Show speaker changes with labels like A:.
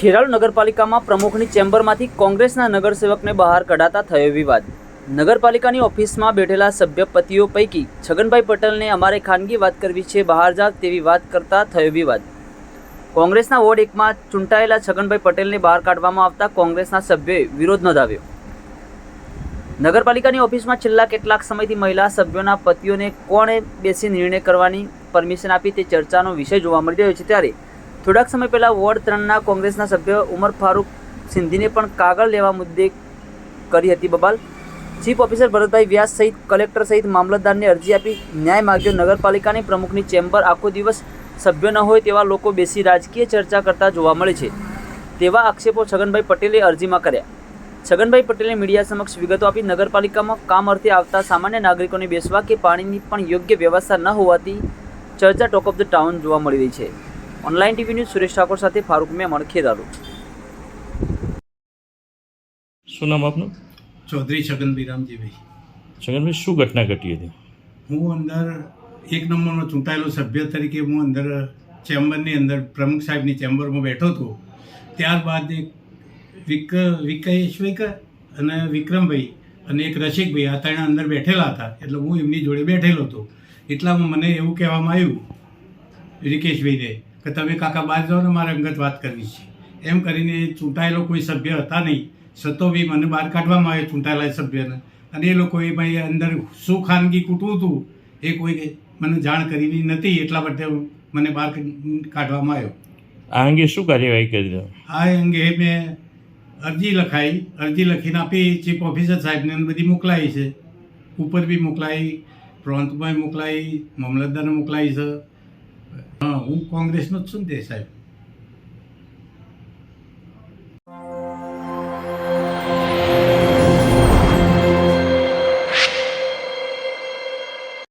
A: ખેરાલુ નગરપાલિકામાં પ્રમુખની ચેમ્બરમાંથી કોંગ્રેસના નગરસેવકને બહાર કઢાતા થયો વિવાદ. નગરપાલિકાની ઓફિસમાં બેઠેલા સભ્યપતિઓ પૈકી છગનભાઈ પટેલને અમારે ખાનગી વાત કરવી છે, બહાર જાવ તેવી વાત કરતા થયો વિવાદ. કોંગ્રેસના વોર્ડ એકમાં ચૂંટાયેલા છગનભાઈ પટેલને બહાર કાઢવામાં આવતા કોંગ્રેસના સભ્યોએ વિરોધ નોંધાવ્યો. નગરપાલિકાની ઓફિસમાં છેલ્લા કેટલાક સમયથી મહિલા સભ્યોના પતિઓને કોણે બેસી નિર્ણય કરવાની પરમિશન આપી તે ચર્ચાનો વિષય જોવા મળી રહ્યો છે ત્યારે થોડાક સમય પહેલાં વોર્ડ ત્રણના કોંગ્રેસના સભ્ય ઉમર ફારૂક સિંધીને પણ કાગળ લેવા મુદ્દે કરી હતી બબાલ. ચીફ ઓફિસર ભરતભાઈ વ્યાસ સહિત કલેક્ટર સહિત મામલતદારને અરજી આપી ન્યાય માગ્યો. નગરપાલિકાની પ્રમુખની ચેમ્બર આખો દિવસ સભ્ય ન હોય તેવા લોકો બેસી રાજકીય ચર્ચા કરતા જોવા મળે છે. તેવા આક્ષેપો છગનભાઈ પટેલે અરજીમાં કર્યા. છગનભાઈ પટેલે મીડિયા સમક્ષ વિગતો આપી નગરપાલિકામાં કામ અર્થે આવતા સામાન્ય નાગરિકોને બેસવા કે પાણીની પણ યોગ્ય વ્યવસ્થા ન હોવાથી ચર્ચા ટોક ઓફ ધ ટાઉન જોવા મળી રહી છે. Online TV news Suresh Thakor સાથે ફારૂક મેમણ ખેદાલુ
B: શું નામ આપનું?
C: ચૌધરી છગનભાઈ રામજીભાઈ
B: છગનભાઈ શું ઘટના ઘટી હતી?
C: હું અંદર એક નંબરનો ચૂંટાયેલો સભ્ય તરીકે હું અંદર ચેમ્બરની અંદર પ્રમુખ સાહેબની ચેમ્બરમાં બેઠો હતો. ત્યારબાદ એક વિક વિકેશભાઈ અને વિક્રમભાઈ અને એક રસિકભાઈ આ ત્રણ અંદર બેઠેલા હતા. એટલે હું એમની જોડે બેઠેલો હતો. એટલામાં મને એવું કહેવામાં આવ્યું રિકેશભાઈને કે તમે કાકા બહાર જાઓ ને મારે અંગત વાત કરવી છે. એમ કરીને ચૂંટાયેલો કોઈ સભ્ય હતા નહીં. સતો બી મને બહાર કાઢવામાં આવ્યો ચૂંટાયેલા સભ્યને. અને એ લોકોએ ભાઈ અંદર શું ખાનગી કૂટવું હતું એ કોઈ મને જાણ કરી નથી એટલા માટે મને બહાર કાઢવામાં આવ્યો.
B: આ અંગે શું કાર્યવાહી કરી
C: આ અંગે મેં અરજી લખાઈ. અરજી લખીને આપી. ચીફ ઓફિસર સાહેબને બધી મોકલાઈ છે. ઉપર બી મોકલાઈ પ્રાંતમાં મોકલાઈ મામલતદારને મોકલાઈ છે. હું કોંગ્રેસનો જ છું ને તે સાહેબ